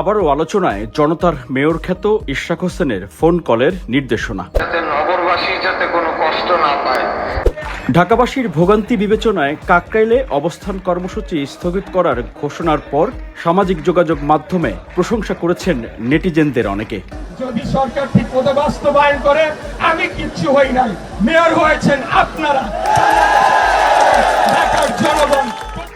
আবারও আলোচনায় জনতার মেয়র খ্যাত ইশরাক হোসেনের ফোন কলের নির্দেশনা। নগরবাসী যাতে কোনো কষ্ট না পায়। ঢাকাবাসীর ভোগান্তি বিবেচনায় কাকরাইলে অবস্থান কর্মসূচি স্থগিত করার ঘোষণার পর সামাজিক যোগাযোগ মাধ্যমে প্রশংসা করেছেন নেটিজেনদের অনেকে। যদি সরকার ঠিক মতো বাস্তবায়ন করে আমি কিচ্ছু হই নাই। মেয়র হয়েছেন আপনারা।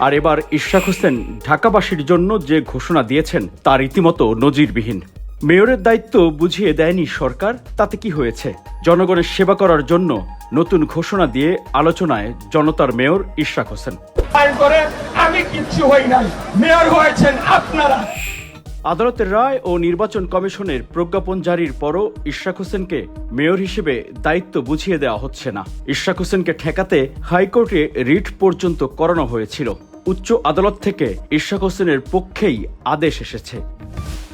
আর এবার ইশরাক হোসেন ঢাকাবাসীর জন্য যে ঘোষণা দিয়েছেন তা রীতিমতো নজিরবিহীন। মেয়রের দায়িত্ব বুঝিয়ে দেয়নি সরকার তাতে কি হয়েছে? জনগণের সেবা করার জন্য নতুন ঘোষণা দিয়ে আলোচনায় জনতার মেয়র ইশরাক হোসেন। আমি কিচ্ছু হই নাই। মেয়র হয়েছেন আপনারা। আদালতের রায় ও নির্বাচন কমিশনের প্রজ্ঞাপন জারির পরও ইশরাক হোসেনকে মেয়র হিসেবে দায়িত্ব বুঝিয়ে দেওয়া হচ্ছে না। ইশরাক হোসেনকে ঠেকাতে হাইকোর্টে রিট পর্যন্ত করানো হয়েছিল। উচ্চ আদালত থেকে ইশরাক হোসেনের পক্ষেই আদেশ এসেছে।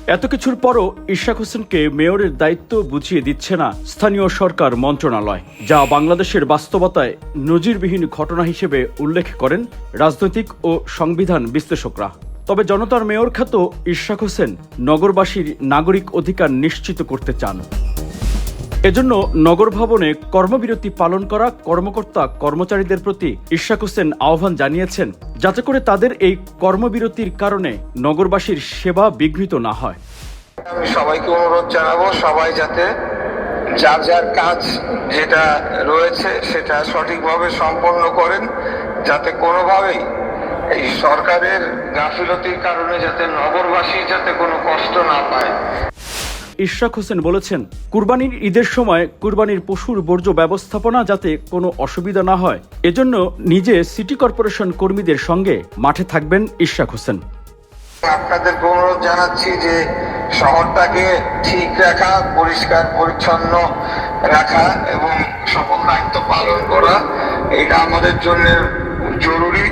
এত কিছুর পরও ইশরাক হোসেনকে মেয়রের দায়িত্ব বুঝিয়ে দিচ্ছে না স্থানীয় সরকার মন্ত্রণালয়, যা বাংলাদেশের বাস্তবতায় নজিরবিহীন ঘটনা হিসেবে উল্লেখ করেন রাজনৈতিক ও সংবিধান বিশ্লেষকরা। তবে জনতার মেয়র খ্যাত ইশরাক হোসেন নগরবাসীর নাগরিক অধিকার নিশ্চিত করতে চান। এজন্য নগর ভবনে কর্মবিরতি পালন করা কর্মকর্তা কর্মচারীদের প্রতি ইশাক হোসেন আহ্বান জানিয়েছেন, যাতে করে তাদের এই কর্মবিরতির কারণে নগরবাসীর সেবা বিঘ্নিত না হয়। আমি সবাইকে অনুরোধ জানাব, সবাই যাতে যার যার কাজ যেটা রয়েছে সেটা সঠিকভাবে সম্পন্ন করেন, যাতে কোনোভাবেই এই সরকারের গাফিলতির কারণে যাতে নগরবাসী যাতে কোনো কষ্ট না পায়। ইশরাক হোসেন বলেছেন, কুরবানির ঈদের সময় কুরবানির পশুর বর্জ্য ব্যবস্থাপনা যাতে কোনো অসুবিধা না হয়। এজন্য নিজে সিটি কর্পোরেশন কর্মীদের সঙ্গে মাঠে থাকবেন ইশরাক হোসেন। আপনাদেরকে অনুরোধ জানাচ্ছি যে শহরটাকে ঠিক রাখা, পরিষ্কার, পরিচ্ছন্ন রাখা এবং সকল দায়িত্ব পালন করা। এটা আমাদের জন্য জরুরি।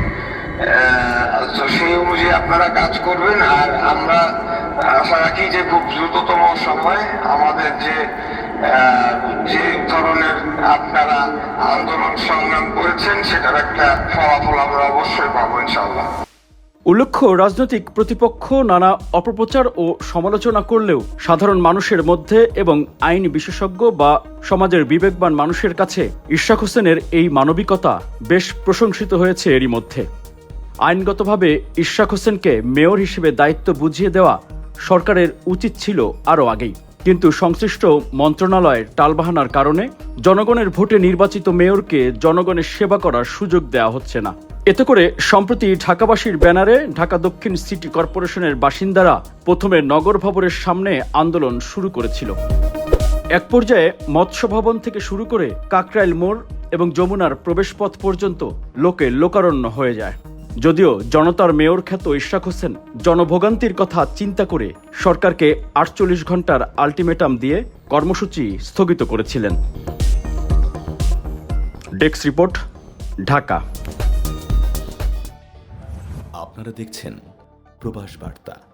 সেই অনুযায়ী আপনারা কাজ করবেন আর আমরা আশা রাখি যে খুব দ্রুততম সময়, আমাদের যে যে ধরনের আপনারা আন্দোলন সংগ্রাম করেছেন, সেটার একটা ফলাফল আমরা অবশ্যই পাবো ইনশাল্লাহ উল্লেখ্য, রাজনৈতিক প্রতিপক্ষ নানা অপপ্রচার ও সমালোচনা করলেও সাধারণ মানুষের মধ্যে এবং আইন বিশেষজ্ঞ বা সমাজের বিবেকবান মানুষের কাছে ইশাক হোসেনের এই মানবিকতা বেশ প্রশংসিত হয়েছে এরই মধ্যে। আইনগতভাবে ইশাক হোসেনকে মেয়র হিসেবে দায়িত্ব বুঝিয়ে দেওয়া সরকারের উচিত ছিল আরও আগেই। কিন্তু সংশ্লিষ্ট মন্ত্রণালয়ের টালবাহানার কারণে জনগণের ভোটে নির্বাচিত মেয়রকে জনগণের সেবা করার সুযোগ দেওয়া হচ্ছে না। এতে করে সম্প্রতি ঢাকাবাসীর ব্যানারে ঢাকা দক্ষিণ সিটি কর্পোরেশনের বাসিন্দারা প্রথমে নগর ভবনের সামনে আন্দোলন শুরু করেছিল। এক পর্যায়ে মৎস্য ভবন থেকে শুরু করে কাকরাইল মোড় এবং যমুনার প্রবেশপথ পর্যন্ত লোকে লোকারণ্য হয়ে যায়। যদিও জনতার মেয়র খ্যাত ইশরাক হোসেন জনভোগান্তির কথা চিন্তা করে সরকারকে আটচল্লিশ ঘণ্টার আলটিমেটাম দিয়ে কর্মসূচি স্থগিত করেছিলেন। ডেক্স রিপোর্ট, ঢাকা। আপনারা দেখছেন প্রবাস বার্তা।